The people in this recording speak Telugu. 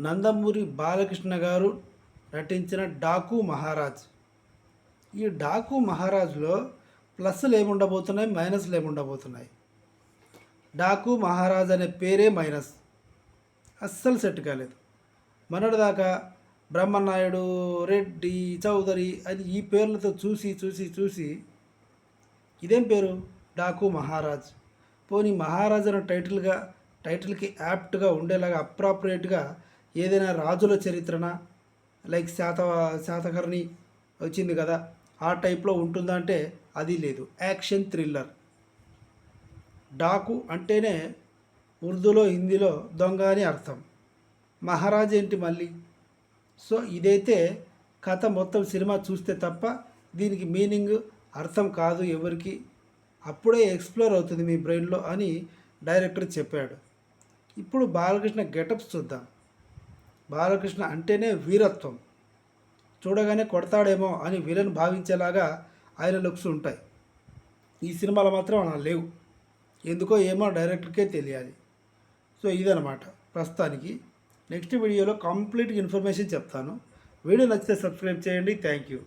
నందమూరి బాలకృష్ణ గారు నటించిన డాకు మహారాజ్. ఈ డాకు మహారాజ్లో ప్లస్లు ఏముండబోతున్నాయి మైనస్లు ఏముండబోతున్నాయి? డాకు మహారాజ్ అనే పేరే మైనస్. అస్సలు సెట్ కాలేదు. మొన్నటిదాకా బ్రహ్మనాయుడు రెడ్డి చౌదరి అది ఈ పేర్లతో చూసి చూసి చూసి ఇదేం పేరు? డాకు మహారాజ్. పోనీ మహారాజ్ అనే టైటిల్గా టైటిల్కి యాప్ట్గా ఉండేలాగా అప్రాప్రియేట్గా ఏదైనా రాజుల చరిత్రన? లైక్ శాత శాతకర్ణి వచ్చింది కదా ఆ టైప్లో ఉంటుందా అంటే అది లేదు. Action thriller. డాకు అంటేనే ఉర్దూలో హిందీలో దొంగ అని అర్థం. మహారాజ్ ఏంటి మళ్ళీ? సో ఇదైతే కథ మొత్తం సినిమా చూస్తే తప్ప దీనికి మీనింగ్ అర్థం కాదు ఎవరికి. అప్పుడే ఎక్స్ప్లోర్ అవుతుంది మీ బ్రెయిన్లో అని డైరెక్టర్ చెప్పాడు. ఇప్పుడు బాలకృష్ణ గెటప్స్ చూద్దాం. బాలకృష్ణ అంటేనే వీరత్వం. చూడగానే కొడతాడేమో అని వీరని భావించేలాగా ఆయన లుక్స్ ఉంటాయి. ఈ సినిమాలో మాత్రం అలా లేవు. ఎందుకో ఏమో డైరెక్టర్కే తెలియాలి. సో ఇదనమాట ప్రస్తుతానికి. నెక్స్ట్ వీడియోలో కంప్లీట్ ఇన్ఫర్మేషన్ చెప్తాను. వీడియో నచ్చితే సబ్స్క్రైబ్ చేయండి. Thank you.